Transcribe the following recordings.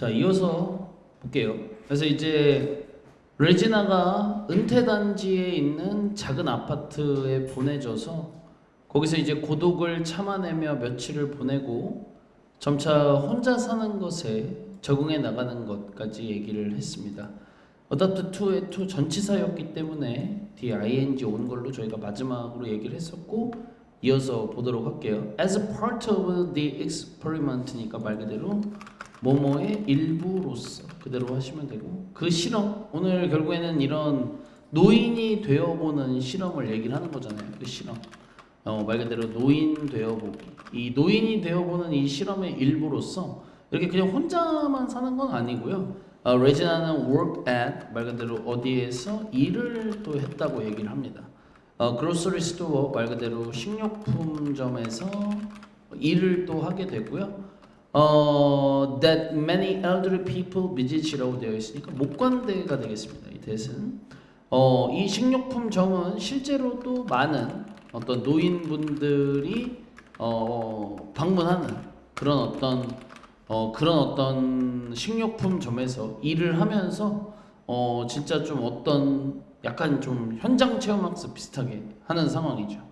자, 이어서 볼게요. 그래서 이제 레지나가 은퇴 단지에 있는 작은 아파트에 보내져서 거기서 이제 고독을 참아내며 며칠을 보내고 점차 혼자 사는 것에 적응해 나가는 것까지 얘기를 했습니다. 어답트 2의 2 전치사였기 때문에 뒤에 ing 온 걸로 저희가 마지막으로 얘기를 했었고 이어서 보도록 할게요. As part of the experiment니까 말 그대로 뭐뭐의 일부로서 그대로 하시면 되고 그 실험 오늘 결국에는 이런 노인이 되어보는 실험을 얘기를 하는 거잖아요. 그 실험 어, 말 그대로 노인 되어보기 이 노인이 되어보는 이 실험의 일부로서 이렇게 그냥 혼자만 사는 건 아니고요. 어, 레지나는 work at 말 그대로 어디에서 일을 또 했다고 얘기를 합니다. 어, grocery store 말 그대로 식료품점에서 일을 또 하게 되고요. 어, that many elderly people visit이라고 되어 있으니까 목관대가 되겠습니다. 이 대신 어, 이 식료품 점은 실제로도 많은 어떤 노인분들이 어, 방문하는 그런 어떤 어, 그런 어떤 식료품 점에서 일을 하면서 어, 진짜 좀 어떤 약간 좀 현장 체험학습 비슷하게 하는 상황이죠.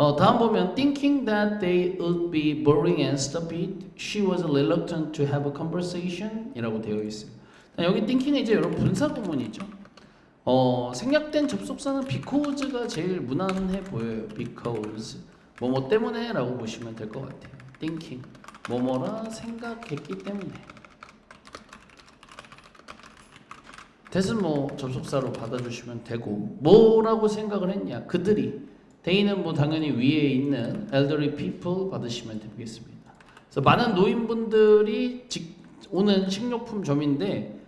어, 다음 보면 thinking that they would be boring and stupid, she was reluctant to have a conversation 이라고 되어 있어요. 여기 thinking은 이제 여러분 분사 구문이죠. 어, 생략된 접속사는 because가 제일 무난해 보여요. because 뭐뭐 때문에라고 보시면 될 것 같아요. thinking 뭐뭐라 생각했기 때문에. 대신 뭐 접속사로 받아주시면 되고 뭐라고 생각을 했냐 그들이 데이는 뭐 당연히 위에 있는 elderly people 받으시면 되겠습니다. 그래서 많은 노인분들이 직, 오는 식료품점인데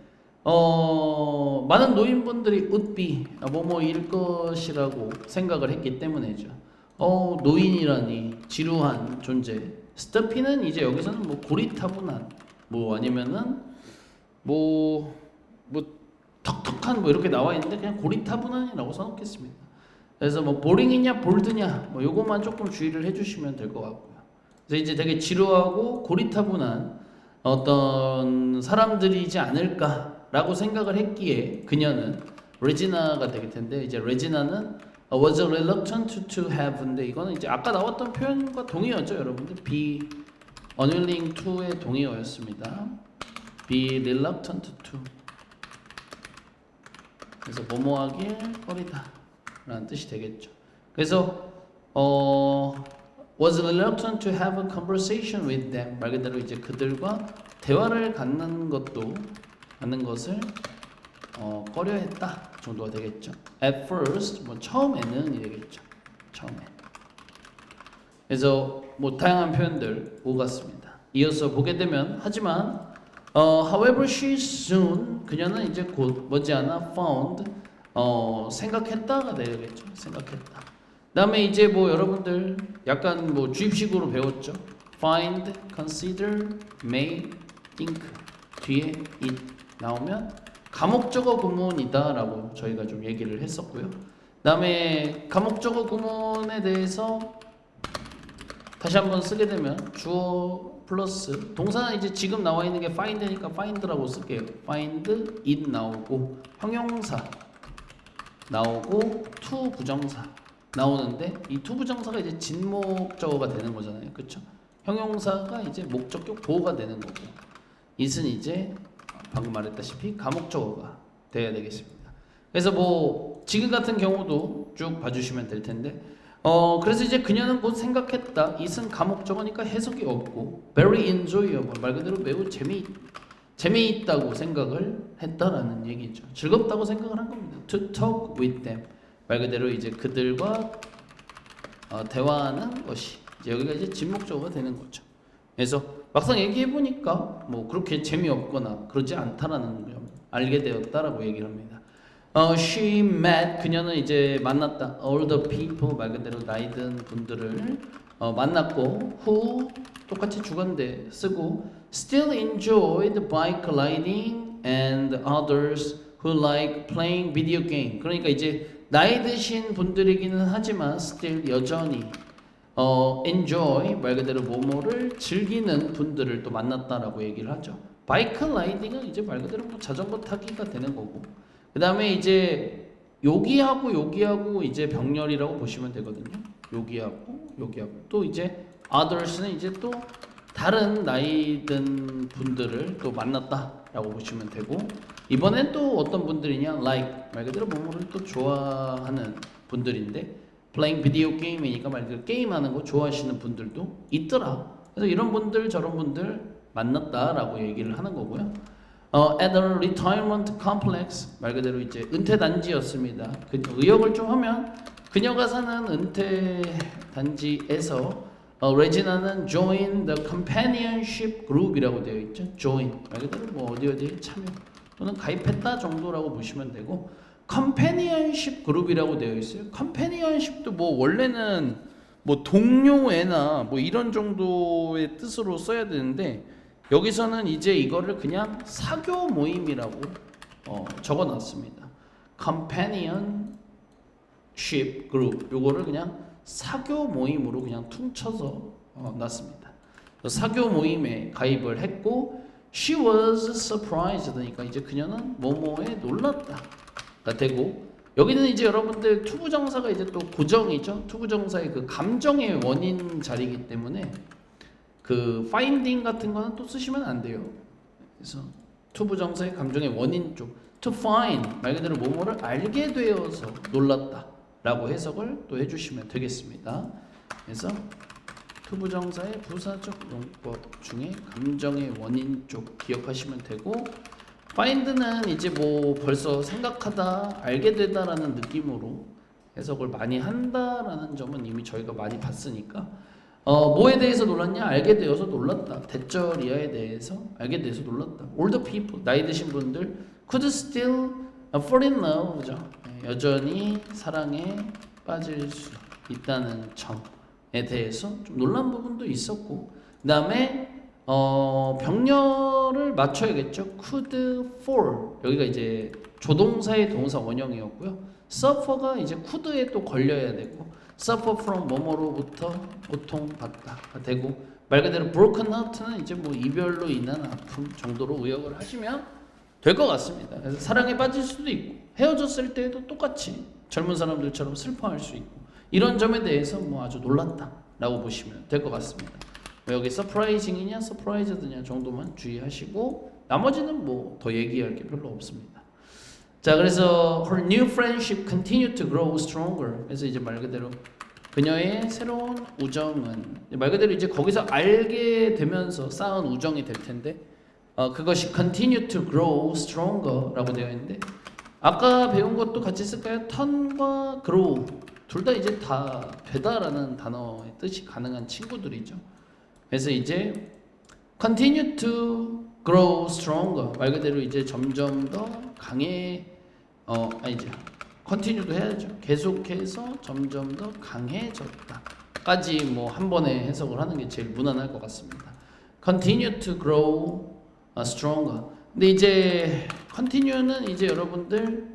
어, 많은 노인분들이 would be 뭐뭐일 것이라고 생각을 했기 때문이죠. 어, 노인이라니 지루한 존재. 스터피는 이제 여기서는 뭐 고리타분한 뭐 아니면은 뭐뭐 턱턱한 뭐 이렇게 나와 있는데 그냥 고리타분한이라고 써놓겠습니다. 그래서 뭐 보링이냐 볼드냐 뭐 요것만 조금 주의를 해주시면 될 것 같고요. 그래서 이제 되게 지루하고 고리타분한 어떤 사람들이지 않을까라고 생각을 했기에 그녀는 레지나가 되게 텐데 이제 레지나는 was reluctant to have인데 이거는 이제 아까 나왔던 표현과 동의어죠 여러분들 be unwilling to의 동의어였습니다. be reluctant to 그래서 뭐뭐하길 꺼리다 라는 뜻이 되겠죠. 그래서 어 was reluctant to have a conversation with them 말 그대로 이제 그들과 대화를 갖는 것도 갖는 것을 어, 꺼려했다 정도가 되겠죠. At first 뭐 처음에는 이 되겠죠. 처음에. 그래서 뭐 다양한 표현들 오갔습니다. 이어서 보게 되면 하지만 어, however she soon 그녀는 이제 곧 머지않아 found 어, 생각했다가 되겠죠. 생각했다. 그다음에 이제 뭐 여러분들 약간 뭐 주입식으로 배웠죠. find, consider, may, think 뒤에 it 나오면 가목적어 구문이다라고 저희가 좀 얘기를 했었고요. 그다음에 가목적어 구문에 대해서 다시 한번 쓰게 되면 주어 플러스 동사는 이제 지금 나와 있는 게 find니까 find라고 쓸게요. find it 나오고 형용사 나오고 to 부정사 나오는데 이 to 부정사가 이제 진목적어가 되는 거잖아요. 그렇죠? 형용사가 이제 목적격 보호가 되는 거고 it은 이제 방금 말했다시피 가목적어가 돼야 되겠습니다. 그래서 뭐 지금 같은 경우도 쭉 봐주시면 될 텐데 어 그래서 이제 그녀는 곧 생각했다. it은 가목적어니까 해석이 없고 very enjoyable 말 그대로 매우 재미 재미있다고 생각을 했다라는 얘기죠. 즐겁다고 생각을 한 겁니다. To talk with them 말 그대로 이제 그들과 어, 대화하는 것이 이제 여기가 이제 진목적어가 되는 거죠. 그래서 막상 얘기해 보니까 뭐 그렇게 재미없거나 그러지 않다라는 점 알게 되었다라고 얘기를 합니다. 어, she met 그녀는 이제 만났다. older people 말 그대로 나이 든 분들을 어, 만났고 who 똑같이 주관대 쓰고 still enjoyed bike riding and others who like playing video game. 그러니까 이제 나이 드신 분들이기는 하지만 still 여전히 어, enjoy 말 그대로 뭐뭐를 즐기는 분들을 또 만났다라고 얘기를 하죠. 바이크 라이딩은 이제 말 그대로 뭐 자전거 타기가 되는 거고 그 다음에 이제 여기하고 여기하고 이제 병렬이라고 보시면 되거든요. 여기하고 여기하고 또 이제 others는 이제 또 다른 나이 든 분들을 또 만났다라고 보시면 되고 이번엔 또 어떤 분들이냐 like 말 그대로 뭐뭐를 또 좋아하는 분들인데 playing video game이니까 말 그대로 게임하는 거 좋아하시는 분들도 있더라. 그래서 이런 분들 저런 분들 만났다라고 얘기를 하는 거고요. 어, at a retirement complex 말 그대로 이제 은퇴 단지였습니다. 그 의역을 좀 하면 그녀가 사는 은퇴 단지에서 어, 레지나는 join the companionship group이라고 되어 있죠. join 말 그대로 뭐 어디 어디에 참여 또는 가입했다 정도라고 보시면 되고 companionship group이라고 되어 있어요. companionship도 뭐 원래는 뭐 동료애나 뭐 이런 정도의 뜻으로 써야 되는데 여기서는 이제 이거를 그냥 사교 모임이라고 어, 적어놨습니다. Companionship group 요거를 그냥 사교 모임으로 그냥 퉁쳐서 어, 놨습니다. 사교 모임에 가입을 했고 she was surprised니까 이제 그녀는 뭐뭐에 놀랐다가 되고 여기는 이제 여러분들 투부정사가 이제 또 고정이죠. 투부정사의 그 감정의 원인 자리이기 때문에 그 finding 같은 거는 또 쓰시면 안 돼요. 그래서 투부정사의 감정의 원인 쪽 to find 말 그대로 뭐뭐를 알게 되어서 놀랐다 라고 해석을 또 해주시면 되겠습니다. 그래서 투부정사의 부사적 용법 중에 감정의 원인 쪽 기억하시면 되고 find는 이제 뭐 벌써 생각하다 알게 되다라는 느낌으로 해석을 많이 한다라는 점은 이미 저희가 많이 봤으니까 어 뭐에 대해서 놀랐냐? 알게 되어서 놀랐다. 대절이야에 대해서 알게 돼서 놀랐다. Older people 나이 드신 분들 could still fall in love죠? 네, 여전히 사랑에 빠질 수 있다는 점에 대해서 좀 놀란 부분도 있었고 그 다음에 어 병렬을 맞춰야겠죠. could fall 여기가 이제 조동사의 동사 원형이었고요. suffer가 이제 could에 또 걸려야 되고 suffer from 뭐뭐로부터 고통받다 되고 말 그대로 broken heart는 이제 뭐 이별로 인한 아픔 정도로 의역을 하시면 될 것 같습니다. 그래서 사랑에 빠질 수도 있고 헤어졌을 때도 똑같이 젊은 사람들처럼 슬퍼할 수 있고 이런 점에 대해서 뭐 아주 놀랐다라고 보시면 될 것 같습니다. 뭐 여기 서프라이징이냐 서프라이즈드냐 정도만 주의하시고 나머지는 뭐 더 얘기할 게 별로 없습니다. 자 그래서 her new friendship continued to grow stronger. 그래서 이제 말 그대로 그녀의 새로운 우정은 말 그대로 이제 거기서 알게 되면서 쌓은 우정이 될 텐데 어, 그것이 continue to grow stronger라고 되어 있는데 아까 배운 것도 같이 쓸까요? 턴과 grow. 둘다 이제 다 되다라는 단어의 뜻이 가능한 친구들이죠. 그래서 이제 continue to grow stronger. 말 그대로 이제 점점 더 강해 어 아니죠 continue도 해야죠. 계속해서 점점 더 강해졌다까지 뭐 한 번에 해석을 하는 게 제일 무난할 것 같습니다. continue to grow stronger. 근데 이제 continue는 이제 여러분들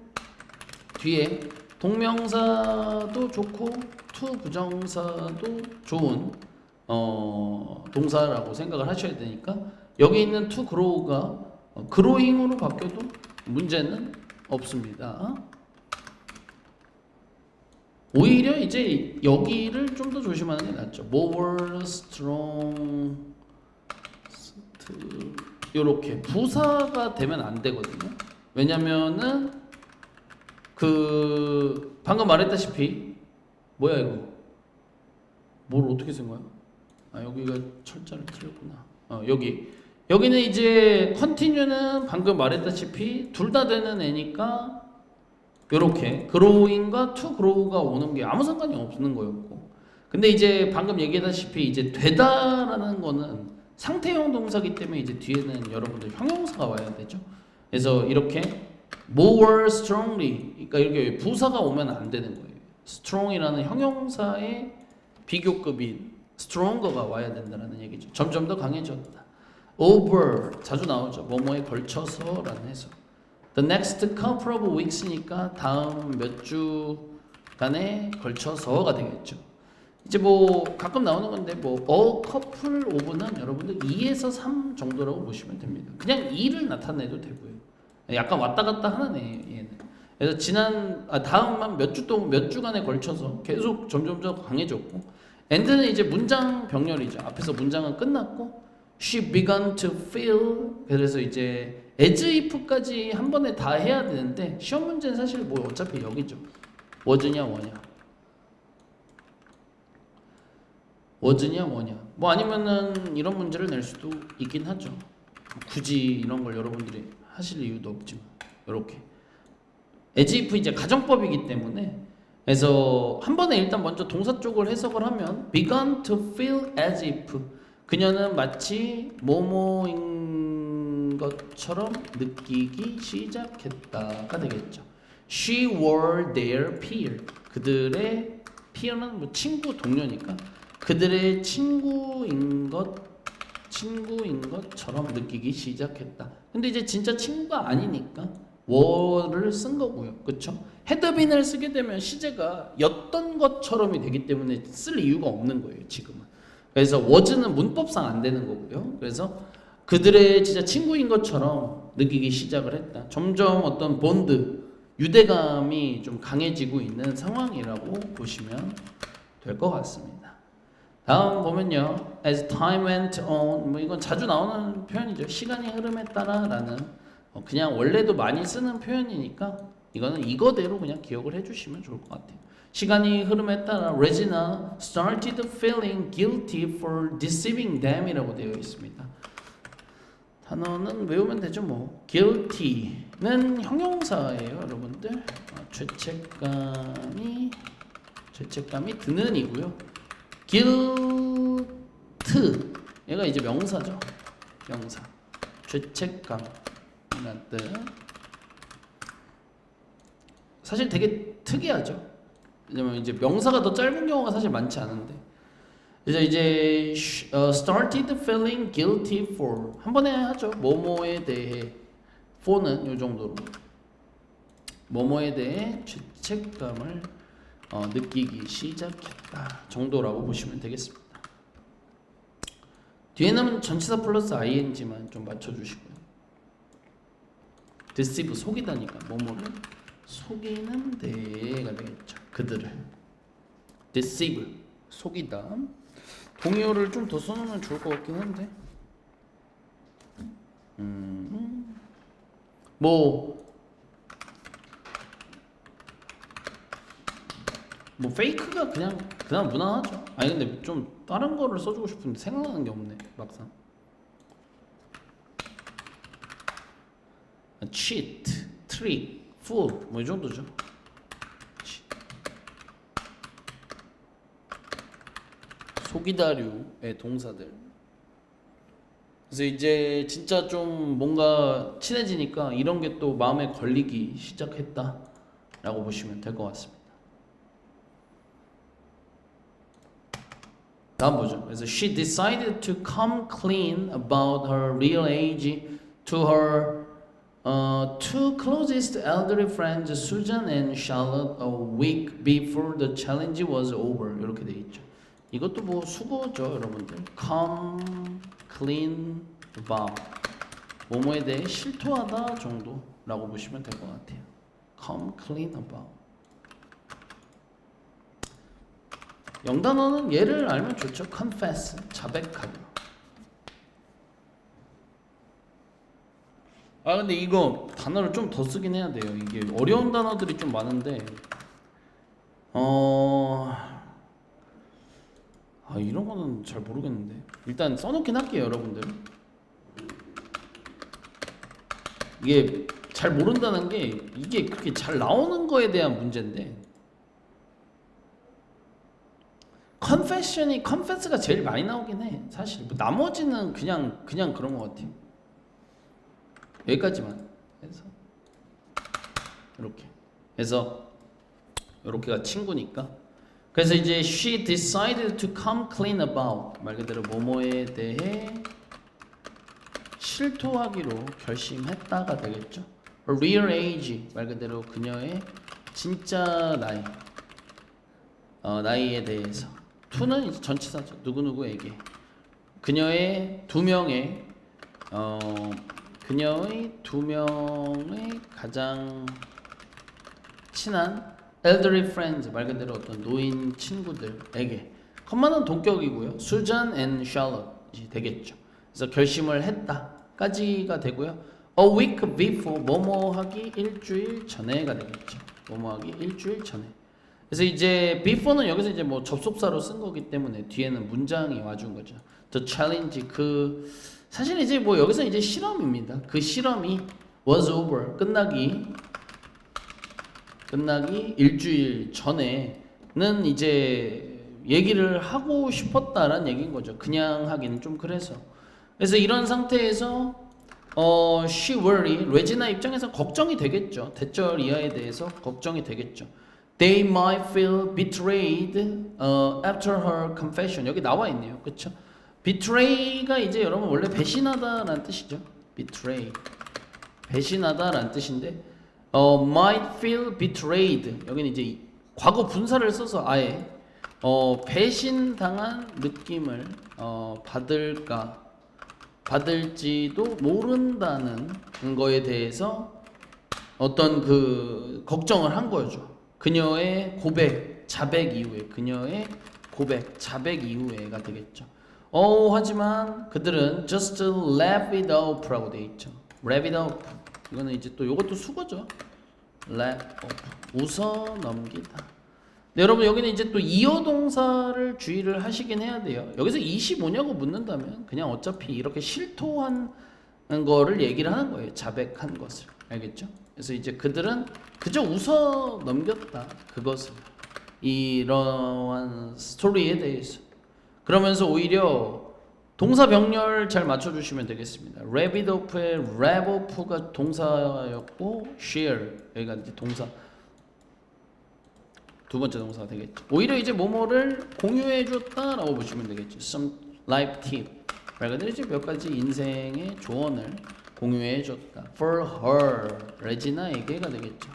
뒤에 동명사도 좋고 to 부정사도 좋은 어, 동사라고 생각을 하셔야 되니까 여기 있는 to grow가 growing으로 바뀌어도 문제는 없습니다. 오히려 이제 여기를 좀 더 조심하는 게 낫죠. more strong 이렇게 부사가 되면 안 되거든요. 왜냐면은 그 방금 말했다시피 뭐야 이거 뭘 어떻게 쓴 거야? 아 여기가 철자를 틀렸구나. 어 여기 여기는 이제 컨티뉴는 방금 말했다시피 둘 다 되는 애니까 요렇게 growing과 to grow가 오는 게 아무 상관이 없는 거였고 근데 이제 방금 얘기했다시피 이제 되다라는 거는 상태형 동사기 때문에 이제 뒤에는 여러분들 형용사가 와야 되죠. 그래서 이렇게 more strongly 그러니까 이렇게 부사가 오면 안 되는 거예요. strong이라는 형용사의 비교급인 stronger가 와야 된다는 얘기죠. 점점 더 강해졌다. over 자주 나오죠. 뭐뭐에 걸쳐서라는 해석. The next couple of weeks니까 다음 몇 주간에 걸쳐서가 되겠죠. 이제 뭐 가끔 나오는 건데 뭐 a couple of는 여러분들 2에서 3 정도라고 보시면 됩니다. 그냥 2를 나타내도 되고요. 약간 왔다 갔다 하는 애 얘는. 그래서 지난 아, 다음만 몇주 동안 몇 주간에 걸쳐서 계속 점점점 강해졌고 엔드는 이제 문장 병렬이죠. 앞에서 문장은 끝났고 she began to feel 그래서 이제 as if까지 한 번에 다 해야 되는데 시험 문제는 사실 뭐 어차피 여기죠. was냐 뭐냐. Was냐 뭐냐. 뭐 아니면은 이런 문제를 낼 수도 있긴 하죠. 굳이 이런 걸 여러분들이 하실 이유도 없지만 이렇게 as if 이제 가정법이기 때문에 그래서 한 번에 일단 먼저 동사 쪽을 해석을 하면 began to feel as if 그녀는 마치 뭐뭐인 것처럼 느끼기 시작했다가 되겠죠. She were their peer. 그들의 peer는 뭐 친구 동료니까 그들의 친구인 것 친구인 것처럼 느끼기 시작했다. 근데 이제 진짜 친구가 아니니까 were를 쓴 거고요. 그렇죠? 헤드빈을 쓰게 되면 시제가 였던 것처럼이 되기 때문에 쓸 이유가 없는 거예요, 지금은. 그래서 was는 문법상 안 되는 거고요. 그래서 그들의 진짜 친구인 것처럼 느끼기 시작을 했다. 점점 어떤 본드, 유대감이 좀 강해지고 있는 상황이라고 보시면 될 것 같습니다. 다음 보면요. As time went on, 뭐 이건 자주 나오는 표현이죠. 시간이 흐름에 따라라는 어, 그냥 원래도 많이 쓰는 표현이니까 이거는 이거대로 그냥 기억을 해주시면 좋을 것 같아요. 시간이 흐름에 따라 Regina started feeling guilty for deceiving them이라고 되어 있습니다. 단어는 외우면 되죠 뭐. guilty는 형용사예요, 여러분들. 어, 죄책감이 죄책감이 드는이고요. Guilt 얘가 이제 명사죠. 명사. 죄책감이란 뜻. 사실 되게 특이하죠. 왜냐면 이제 명사가 더 짧은 경우가 사실 많지 않은데. 이제 이제 어, started feeling guilty for 한 번에 하죠. 뭐뭐에 대해 for는 요 정도로 뭐뭐에 대해 죄책감을 어, 느끼기 시작했다 정도라고 보시면 되겠습니다. 뒤에는 전치사 플러스 ing만 좀 맞춰주시고요. deceive 속이다니까 뭐뭐를 속이는 데가 되겠죠. 그들을 deceive 속이다. 동의어를 좀 더 써놓으면 좋을 것 같긴 한데. 음, 뭐, 뭐 페이크가 그냥 그냥 무난하죠. 아니 근데 좀 다른 거를 써주고 싶은데 생각나는 게 없네 막상. cheat, trick, fool 뭐 이 정도죠. 속이다류의 동사들. 그래서 이제 진짜 좀 뭔가 친해지니까 이런 게 또 마음에 걸리기 시작했다라고 보시면 될 것 같습니다. 다음 보죠. 그래서 she decided to come clean about her real age to her uh, two closest elderly friends, Susan and Charlotte, a week before the challenge was over. 이렇게 돼 있죠. 이것도 뭐 수고죠, 여러분들. Come clean about. 뭐뭐에 대해 실토하다 정도라고 보시면 될 것 같아요. Come clean about. 영단어는 얘를 알면 좋죠. confess, 자백하다. 아 근데 이거 단어를 좀 더 쓰긴 해야 돼요. 이게 어려운 단어들이 좀 많은데 어... 아 이런 거는 잘 모르겠는데 일단 써놓긴 할게요 여러분들 이게 잘 모른다는 게 이게 그렇게 잘 나오는 거에 대한 문제인데 컨페션이 컨페스가 제일 많이 나오긴 해 사실. 뭐 나머지는 그냥 그냥 그런 것 같아요. 여기까지만 해서. 이렇게. 해서 이렇게가 친구니까. 그래서 이제 she decided to come clean about. 말 그대로 뭐뭐에 대해 실토하기로 결심했다가 되겠죠. Real age 말 그대로 그녀의 진짜 나이. 어, 나이에 대해서 to는 이제 전치사죠. 누구 누구에게 그녀의 두 명의 어 그녀의 두 명의 가장 친한 elderly friends 말 그대로 어떤 노인 친구들에게 컴마는 동격이고요. 수잔 앤 샬롯이 되겠죠. 그래서 결심을 했다까지가 되고요. A week before 뭐뭐 하기 일주일 전에가 되겠죠. 뭐뭐 하기 일주일 전에. 그래서 이제 before는 여기서 이제 뭐 접속사로 쓴 거기 때문에 뒤에는 문장이 와준 거죠. The challenge 그 사실 이제 뭐 여기서 이제 실험입니다. 그 실험이 was over 끝나기 끝나기 일주일 전에는 이제 얘기를 하고 싶었다라는 얘기인 거죠. 그냥 하기는 좀 그래서. 그래서 이런 상태에서 어, she worry 레지나 입장에서 걱정이 되겠죠. 대절 이하에 대해서 걱정이 되겠죠. They might feel betrayed uh, after her confession. 여기 나와 있네요. 그렇죠? betray가 이제 여러분 원래 배신하다라는 뜻이죠. betray. 배신하다라는 뜻인데 어, might feel betrayed. 여기는 이제 이- 과거 분사를 써서 아예 어, 배신당한 느낌을 어, 받을까 받을지도 모른다는 거에 대해서 어떤 그 걱정을 한 거죠. 그녀의 고백, 자백 이후에 그녀의 고백, 자백 이후에가 되겠죠. 어 하지만 그들은 just laugh it off라고 돼 있죠. laugh it off 이거는 이제 또 이것도 수거죠. laugh off 웃어 넘기다. 네, 여러분 여기는 이제 또 이어 동사를 주의를 하시긴 해야 돼요. 여기서 25냐고 묻는다면 그냥 어차피 이렇게 실토한 거를 얘기를 하는 거예요. 자백한 것을. 알겠죠? 그래서 이제 그들은 그저 웃어 넘겼다. 그것을. 이러한 스토리에 대해서. 그러면서 오히려 동사 병렬 잘 맞춰 주시면 되겠습니다. rab off가 동사였고 share 여기가 이제 동사 두 번째 동사가 되겠죠. 오히려 이제 뭐뭐를 공유해 줬다라고 보시면 되겠죠. Some life tip. 말 그대로 이제 몇 가지 인생의 조언을 공유해 줬다. For her, 레지나에게가 되겠죠.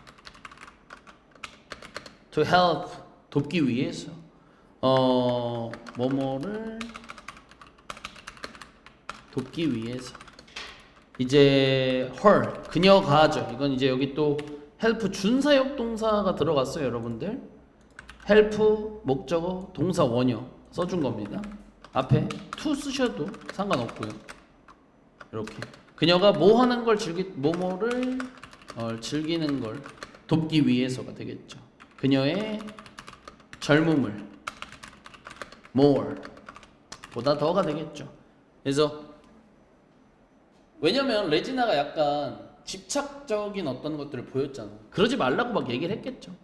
To help, 돕기 위해서 어 뭐뭐를 돕기 위해서 이제 her 그녀가죠. 이건 이제 여기 또 help 준사역 동사가 들어갔어요, 여러분들. help 목적어 동사 원형 써준 겁니다. 앞에 to 쓰셔도 상관없고요. 이렇게 그녀가 뭐 하는 걸 즐기 뭐뭐를 어, 즐기는 걸 돕기 위해서가 되겠죠. 그녀의 젊음을 more 보다 더가 되겠죠. 그래서 왜냐면 레지나가 약간 집착적인 어떤 것들을 보였잖아. 그러지 말라고 막 얘기를 했겠죠.